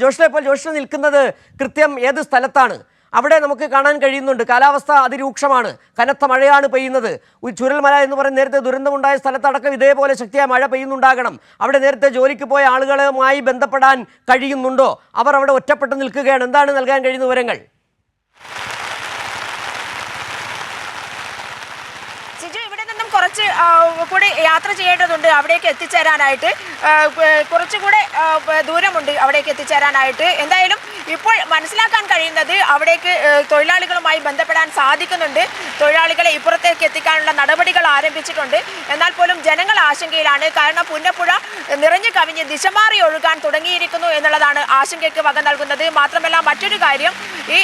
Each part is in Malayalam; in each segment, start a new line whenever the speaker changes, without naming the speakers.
ജോഷിലെ ഇപ്പോൾ ജോഷിന് നിൽക്കുന്നത് കൃത്യം ഏത് സ്ഥലത്താണ്? അവിടെ നമുക്ക് കാണാൻ കഴിയുന്നുണ്ട്. കാലാവസ്ഥ അതിരൂക്ഷമാണ്. കനത്ത മഴയാണ് പെയ്യുന്നത്. ചുരൽമല എന്ന് പറയുന്ന നേരത്തെ ദുരന്തമുണ്ടായ സ്ഥലത്തടക്കം ഇതേപോലെ ശക്തിയായ മഴ പെയ്യുന്നുണ്ടാകണം. അവിടെ നേരത്തെ ജോലിക്ക് പോയ ആളുകളുമായി ബന്ധപ്പെടാൻ കഴിയുന്നുണ്ടോ? അവർ അവിടെ ഒറ്റപ്പെട്ട് നിൽക്കുകയാണ്. എന്താണ് നൽകാൻ കഴിയുന്ന വിവരങ്ങൾ
സിജു ഇവിടെ നിന്നും കുറച്ച് കൂടി യാത്ര ചെയ്യേണ്ടതുണ്ട് അവിടേക്ക് എത്തിച്ചേരാനായിട്ട്. കുറച്ചുകൂടെ ദൂരമുണ്ട് അവിടേക്ക് എത്തിച്ചേരാനായിട്ട്. എന്തായാലും ഇപ്പോൾ മനസ്സിലാക്കാൻ കഴിയുന്നത് അവിടേക്ക് തൊഴിലാളികളുമായി ബന്ധപ്പെടാൻ സാധിക്കുന്നുണ്ട്. തൊഴിലാളികളെ ഇപ്പുറത്തേക്ക് എത്തിക്കാനുള്ള നടപടികൾ ആരംഭിച്ചിട്ടുണ്ട്. എന്നാൽ പോലും ജനങ്ങൾ ആശങ്കയിലാണ്. കാരണം പുന്നപ്പുഴ നിറഞ്ഞു കവിഞ്ഞ് ദിശമാറി ഒഴുകാൻ തുടങ്ങിയിരിക്കുന്നു എന്നുള്ളതാണ് ആശങ്കയ്ക്ക് വക നൽകുന്നത്. മാത്രമല്ല മറ്റൊരു കാര്യം ഈ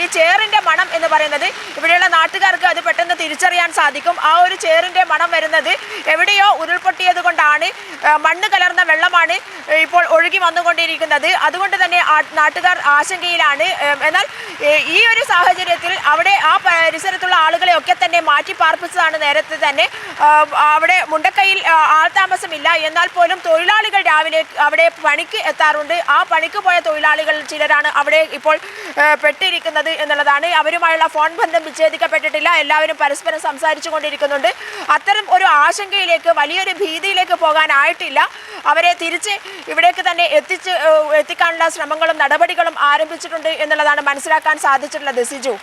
ഈ ചേറിന്റെ മണം എന്ന് പറയുന്നത് ഇവിടെയുള്ള നാട്ടുകാർക്ക് അത് പെട്ടെന്ന് തിരിച്ചറിയാൻ സാധിക്കും. ആ ഒരു ചേറിന്റെ മണം വരുന്നത് എവിടെയോ ഉരുൾപൊട്ടിയത് കൊണ്ടാണ് മണ്ണ് കലർന്ന വെള്ളമാണ് ഇപ്പോൾ ഒഴുകി വന്നുകൊണ്ടിരിക്കുന്നത്. അതുകൊണ്ട് തന്നെ ആ- നാട്ടുകാർ ആശങ്കയിലാണ്. എന്നാൽ ഈ ഒരു സാഹചര്യത്തിൽ അവിടെ ആ പരിസരത്തുള്ള തന്നെ മാറ്റി പാർപ്പിച്ചതാണ് നേരത്തെ തന്നെ. അവിടെ മുണ്ടക്കൈയിൽ ആൾതാമസമില്ല. എന്നാൽ പോലും തൊഴിലാളികൾ രാവിലെ അവിടെ പണിക്ക് എത്താറുണ്ട്. ആ പണിക്ക് പോയ തൊഴിലാളികൾ ചിലരാണ് അവിടെ ഇപ്പോൾ പെട്ടിരിക്കുന്നത് എന്നുള്ളതാണ്. അവരുമായുള്ള ഫോൺ ബന്ധം വിച്ഛേദിക്കപ്പെട്ടിട്ടില്ല. എല്ലാവരും പരസ്പരം സംസാരിച്ചു കൊണ്ടിരിക്കുന്നുണ്ട് അത്തരം ഒരു ആശങ്കയിലേക്ക് വലിയൊരു ഭീതിയിലേക്ക് പോകാനായിട്ടില്ല. അവരെ തിരിച്ച് ഇവിടേക്ക് തന്നെ എത്തിച്ച് എത്തിക്കാനുള്ള ശ്രമങ്ങളും നടപടികളും ആരംഭിച്ചിട്ടുണ്ട് എന്നുള്ളതാണ് മനസ്സിലാക്കാൻ സാധിച്ചിട്ടുള്ളത്. സിജു.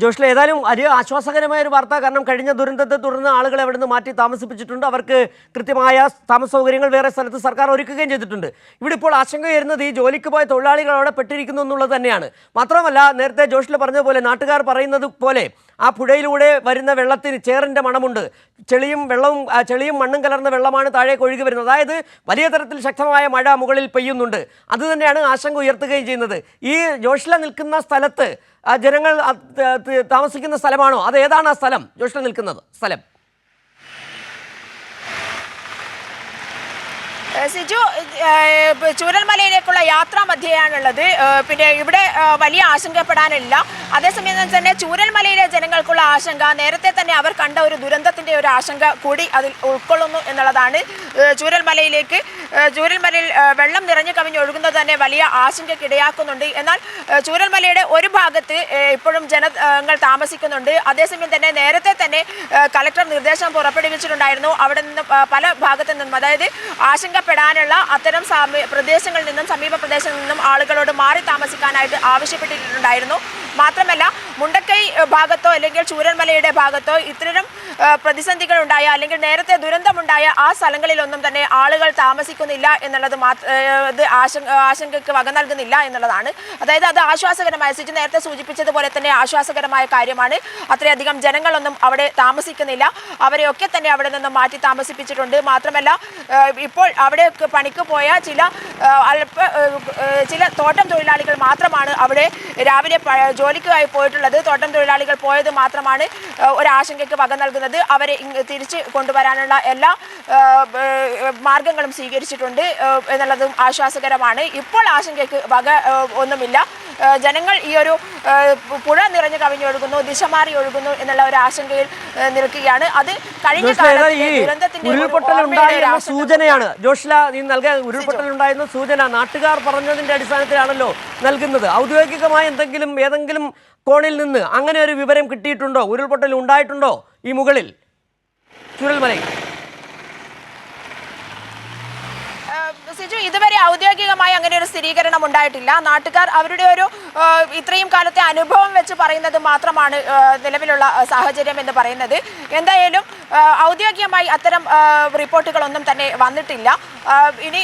ജോഷിലെ ഏതായാലും അതി ആശ്വാസകരമായ ഒരു വാർത്ത. കാരണം കഴിഞ്ഞ ദുരന്തത്തെ തുടർന്ന് ആളുകളെ നിന്ന് മാറ്റി താമസിപ്പിച്ചിട്ടുണ്ട്. അവർക്ക് കൃത്യമായ താമസ സൗകര്യങ്ങൾ വേറെ സ്ഥലത്ത് സർക്കാർ ഒരുക്കുകയും ചെയ്തിട്ടുണ്ട്. ഇവിടെ ഇപ്പോൾ ആശങ്ക വരുന്നത് ഈ ജോലിക്ക് പോയ തൊഴിലാളികൾ അവിടെ പെട്ടിരിക്കുന്നു എന്നുള്ളത് തന്നെയാണ്. മാത്രമല്ല നേരത്തെ ജോഷിൽ പറഞ്ഞ പോലെ നാട്ടുകാർ പറയുന്നത് പോലെ ആ പുഴയിലൂടെ വരുന്ന വെള്ളത്തിന് ചേറിന്റെ മണമുണ്ട്. ചെളിയും വെള്ളവും ചെളിയും മണ്ണും കലർന്ന വെള്ളമാണ് താഴേക്ക് ഒഴുകി വരുന്നത്. അതായത് വലിയ തരത്തിൽ ശക്തമായ മഴ മുകളിൽ പെയ്യുന്നുണ്ട്. അതുതന്നെയാണ് ആശങ്ക ഉയർത്തുകയും ചെയ്യുന്നത്. ഈ ജോഷ്ല നിൽക്കുന്ന സ്ഥലത്ത് ജനങ്ങൾ താമസിക്കുന്ന സ്ഥലമാണോ? അത് ഏതാണ് ആ സ്ഥലം? ജോഷില നിൽക്കുന്നത് സ്ഥലം.
സിജു ചൂരൽമലയിലേക്കുള്ള യാത്രാ മധ്യയാണുള്ളത്. പിന്നെ ഇവിടെ വലിയ ആശങ്കപ്പെടാനില്ല. അതേസമയം തന്നെ ചൂരൽമലയിലെ ജനങ്ങൾക്കുള്ള ആശങ്ക നേരത്തെ തന്നെ അവർ കണ്ട ഒരു ദുരന്തത്തിന്റെ ഒരു ആശങ്ക കൂടി അതിൽ ഉൾക്കൊള്ളുന്നു എന്നുള്ളതാണ്. ചൂരൽമലയിലേക്ക് ചൂരൽമലയിൽ വെള്ളം നിറഞ്ഞു കവിഞ്ഞൊഴുകുന്നത് തന്നെ വലിയ ആശങ്കയ്ക്ക് ഇടയാക്കുന്നുണ്ട് എന്നാൽ ചൂരൽമലയുടെ ഒരു ഭാഗത്ത് ഇപ്പോഴും ജനങ്ങൾ താമസിക്കുന്നുണ്ട്. അതേസമയം തന്നെ നേരത്തെ തന്നെ കലക്ടർ നിർദ്ദേശം പുറപ്പെടുവിച്ചിട്ടുണ്ടായിരുന്നു. അവിടെ നിന്ന് പല ഭാഗത്തു നിന്നും അതായത് ആശങ്കപ്പെടാനുള്ള അത്തരം പ്രദേശങ്ങളിൽ നിന്നും സമീപ പ്രദേശങ്ങളിൽ നിന്നും ആളുകളോട് മാറി താമസിക്കാനായിട്ട് ആവശ്യപ്പെട്ടിട്ടുണ്ടായിരുന്നു. മാത്രമല്ല മുണ്ടക്കൈ ഭാഗത്തോ അല്ലെങ്കിൽ ചൂരന്മലയുടെ ഭാഗത്തോ ഇത്തരം പ്രതിസന്ധികൾ ഉണ്ടായ അല്ലെങ്കിൽ നേരത്തെ ദുരന്തമുണ്ടായ ആ സ്ഥലങ്ങളിലൊന്നും തന്നെ ആളുകൾ താമസിക്കുന്നില്ല എന്നുള്ളത് മാത്രം ആശങ്കക്ക് വക നൽകുന്നില്ല എന്നുള്ളതാണ്. അതായത് അത് ആശ്വാസകരമായ സിജു നേരത്തെ സൂചിപ്പിച്ചതുപോലെ തന്നെ ആശ്വാസകരമായ കാര്യമാണ്. അത്രയധികം ജനങ്ങളൊന്നും അവിടെ താമസിക്കുന്നില്ല. അവരെയൊക്കെ തന്നെ അവിടെ നിന്ന് മാറ്റി താമസിപ്പിച്ചിട്ടുണ്ട്. മാത്രമല്ല ഇപ്പോൾ അവിടെ പണിക്ക് പോയ ചില അല്പ ചില തോട്ടം തൊഴിലാളികൾ മാത്രമാണ് അവിടെ രാവിലെ ജോലിക്കായി പോയിട്ടുള്ളത്. തോട്ടം തൊഴിലാളികൾ പോയത് മാത്രമാണ് ഒരാശങ്കയ്ക്ക് വക നൽകുന്നത്. അവരെ തിരിച്ച് കൊണ്ടുവരാനുള്ള എല്ലാ മാർഗങ്ങളും സ്വീകരിച്ചിട്ടുണ്ട് ഏഹ്, എന്നുള്ളതും ആശ്വാസകരമാണ്. ഇപ്പോൾ ആശങ്കയ്ക്ക് വക ഒന്നുമില്ല. ജനങ്ങൾ ഈ ഒരു പുഴ നിറഞ്ഞു കവിഞ്ഞൊഴുകുന്നു ദിശ മാറി ഒഴുകുന്നു എന്നുള്ള ഒരു ആശങ്കയിൽ നിൽക്കുകയാണ്. അത് കഴിഞ്ഞ
സൂചനയാണ്. ജോഷില നീ നൽകാൻ ഉരുൾപൊട്ടൽ ഉണ്ടായിരുന്ന സൂചന നാട്ടുകാർ പറഞ്ഞതിന്റെ അടിസ്ഥാനത്തിലാണല്ലോ നൽകുന്നത്. ഔദ്യോഗികമായ എന്തെങ്കിലും ഏതെങ്കിലും കോണിൽ നിന്ന് അങ്ങനെ ഒരു വിവരം കിട്ടിയിട്ടുണ്ടോ? ഉരുൾപൊട്ടൽ ഉണ്ടായിട്ടുണ്ടോ? ഈ മുകളിൽ. ചുരൽമലയിൽ
സിജു ഇതുവരെ ഔദ്യോഗികമായി അങ്ങനെ ഒരു സ്ഥിരീകരണം ഉണ്ടായിട്ടില്ല. നാട്ടുകാർ അവരുടെ ഒരു ഇത്രയും കാലത്തെ അനുഭവം വെച്ച് പറയുന്നത് മാത്രമാണ് നിലവിലുള്ള സാഹചര്യം എന്ന് പറയുന്നത്. എന്തായാലും ഔദ്യോഗികമായി അത്തരം റിപ്പോർട്ടുകളൊന്നും തന്നെ വന്നിട്ടില്ല. ഇനി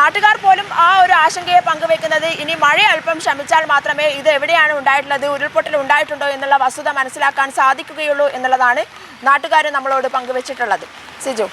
നാട്ടുകാർ പോലും ആ ഒരു ആശങ്കയെ പങ്കുവെക്കുന്നത് ഇനി മഴ അല്പം ശമിച്ചാൽ മാത്രമേ ഇത് എവിടെയാണ് ഉണ്ടായിട്ടുള്ളത് ഉരുൾപൊട്ടൽ ഉണ്ടായിട്ടുണ്ടോ എന്നുള്ള വസ്തുത മനസ്സിലാക്കാൻ സാധിക്കുകയുള്ളൂ എന്നുള്ളതാണ് നാട്ടുകാർ നമ്മളോട് പങ്കുവച്ചിട്ടുള്ളത്. സിജു.